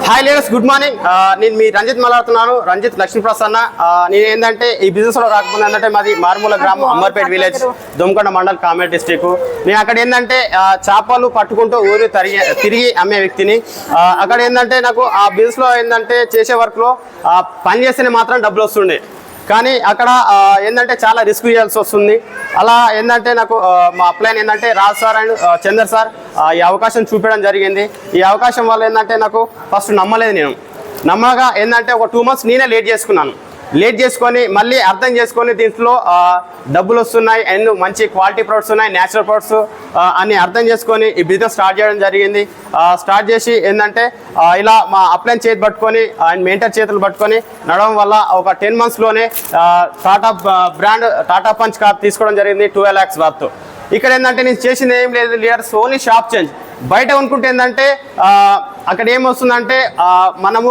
Hi ladders good morning నేను మీ రంజిత్ మాట్లాడుతున్నాను. రంజిత్ లక్ష్మీ ప్రసన్న ఆ, నేను ఏంటంటే ఈ బిజినెస్లో రాకపోతే ఏంటంటే మాది మారుమూల గ్రామం అంబర్పేట్ విలేజ్ దుమ్కొండ మండల్ కామెట్ డిస్టిక్ నేను అక్కడ ఏంటంటే ఆ, చేపలు పట్టుకుంటూ ఊరు తిరిగి తిరిగి అమ్మే వ్యక్తిని. ఆ, అక్కడ ఏంటంటే నాకు ఆ బిజినెస్లో ఏంటంటే చేసే వర్క్లో పని చేస్తేనే మాత్రం డబ్బులు వస్తుండే. కానీ అక్కడ ఏంటంటే చాలా రిస్క్ చేయాల్సి వస్తుంది. అలా ఏంటంటే నాకు మా అప్లైన్ ఏంటంటే Raj sir and Chander sir ఆ, ఈ అవకాశం చూపించడం జరిగింది. ఈ అవకాశం వల్ల ఏంటంటే నాకు ఫస్ట్ నమ్మలేదు నేను. నమ్మగా ఏంటంటే ఒక టూ మంత్స్ నేనే లేట్ చేసుకున్నాను. లేట్ చేసుకొని మళ్ళీ అర్థం చేసుకొని దీంట్లో డబ్బులు వస్తున్నాయి అండ్ మంచి క్వాలిటీ ప్రొడక్ట్స్ ఉన్నాయి న్యాచురల్ ప్రొడక్ట్స్ అని అర్థం చేసుకొని ఈ బిజినెస్ స్టార్ట్ చేయడం జరిగింది. స్టార్ట్ చేసి ఏంటంటే ఇలా మా అప్లైన్ చేతి పట్టుకొని అండ్ మెయింటర్ చేతులు పట్టుకొని నడవడం వల్ల ఒక ten మంత్స్లోనే Tata brand Tata Punch car తీసుకోవడం జరిగింది ట్వెల్వ్ ల్యాక్స్ వర్త్ ఇక్కడ ఏంటంటే నేను చేసింది ఏం లేదు లీడర్స్ ఓన్లీ షాప్ చేంజ్. బయట కొనుక్కుంటే ఏంటంటే అక్కడ ఏమొస్తుందంటే మనము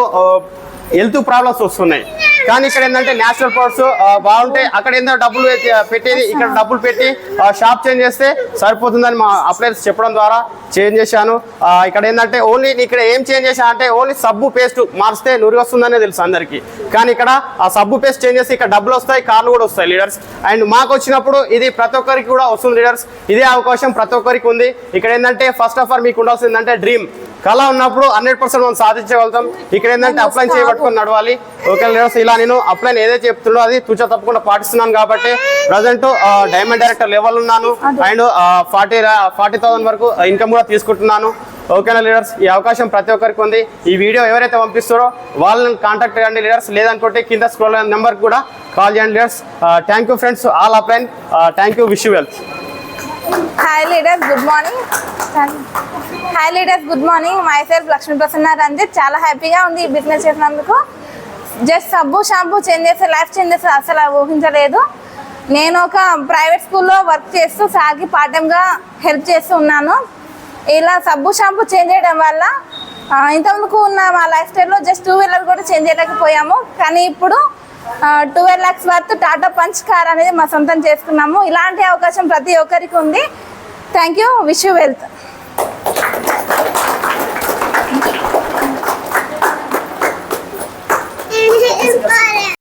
హెల్త్ ప్రాబ్లమ్స్ వస్తున్నాయి. కానీ ఇక్కడ ఏంటంటే నేచురల్ ప్రొడక్ట్స్ బాగుంటాయి. అక్కడ ఏంటో డబ్బులు పెట్టి- పెట్టేది ఇక్కడ డబ్బులు పెట్టి ఆ, షాప్ చేంజ్ చేస్తే సరిపోతుందని మా అప్లయన్స్ చెప్పడం ద్వారా చేంజ్ చేశాను. ఇక్కడ ఏంటంటే ఓన్లీ ఇక్కడ ఏం చేంజ్ చేశా అంటే ఓన్లీ సబ్బు పేస్ట్ మార్చితే నురుగు వస్తుందనే తెలుసు అందరికీ. కానీ ఇక్కడ ఆ సబ్బు పేస్ట్ చేంజ్ చేసి ఇక్కడ డబ్బులు వస్తాయి కార్లు కూడా వస్తాయి లీడర్స్. అండ్ మాకు వచ్చినప్పుడు ఇది ప్రతి ఒక్కరికి కూడా వస్తుంది లీడర్స్. ఇదే అవకాశం ప్రతి ఒక్కరికి ఉంది. ఇక్కడ ఏంటంటే ఫస్ట్ ఆఫ్ ఆల్ మీకు ఉండాల్సింది ఏంటంటే డ్రీమ్ కళ ఉన్నప్పుడు హండ్రెడ్ పర్సెంట్ మనం సాధించగలుగుతాం. ఇక్కడ ఏంటంటే అప్లై చేయబట్టుకొని నడవాలి. ఓకే లీడర్స్ ఇలా నేను అప్లై ఏదైతే చెప్తుండో అది తూచా తప్పకుండా పాటిస్తున్నాను కాబట్టి ప్రజెంట్ డైమండ్ డైరెక్టర్ లెవెల్ ఉన్నాను. అండ్ ఫార్టీ ఫార్టీ థౌసండ్ వరకు ఇన్కమ్ కూడా తీసుకుంటున్నాను. ఓకేనా లీడర్స్? ఈ అవకాశం ప్రతి ఒక్కరికి ఉంది. ఈ వీడియో ఎవరైతే పంపిస్తారో వాళ్ళని కాంటాక్ట్ చేయండి లీడర్స్. లేదనుకుంటే కింద స్క్రోల్ నెంబర్ కూడా కాల్ చేయండి leaders. Thank you friends. All upline thank you wish you wealth. Hi leaders good morning hi leaders good morning myself Lakshmi Prasanna Ranjith చాలా హ్యాపీగా ఉంది ఈ బిజినెస్ చేసినందుకు. జస్ట్ సబ్బు షాంపూ చేంజ్ చేస్తే లైఫ్ చేంజ్ చేస్తే అసలు ఊహించలేదు. నేను ఒక ప్రైవేట్ స్కూల్లో వర్క్ చేస్తూ సార్కి పార్ట్ టైంగా హెల్ప్ చేస్తూ ఉన్నాను. ఇలా సబ్బు షాంపూ చేంజ్ చేయడం వల్ల ఇంతవరకు ఉన్న మా లైఫ్ స్టైల్లో జస్ట్ టూ వీలర్ కూడా చేంజ్ చేయలేకపోయాము. కానీ ఇప్పుడు twelve lakhs worth Tata Punch car అనేది మా సొంతం చేసుకున్నాము. ఇలాంటి అవకాశం ప్రతి ఒక్కరికి ఉంది. Thank you wish you wealth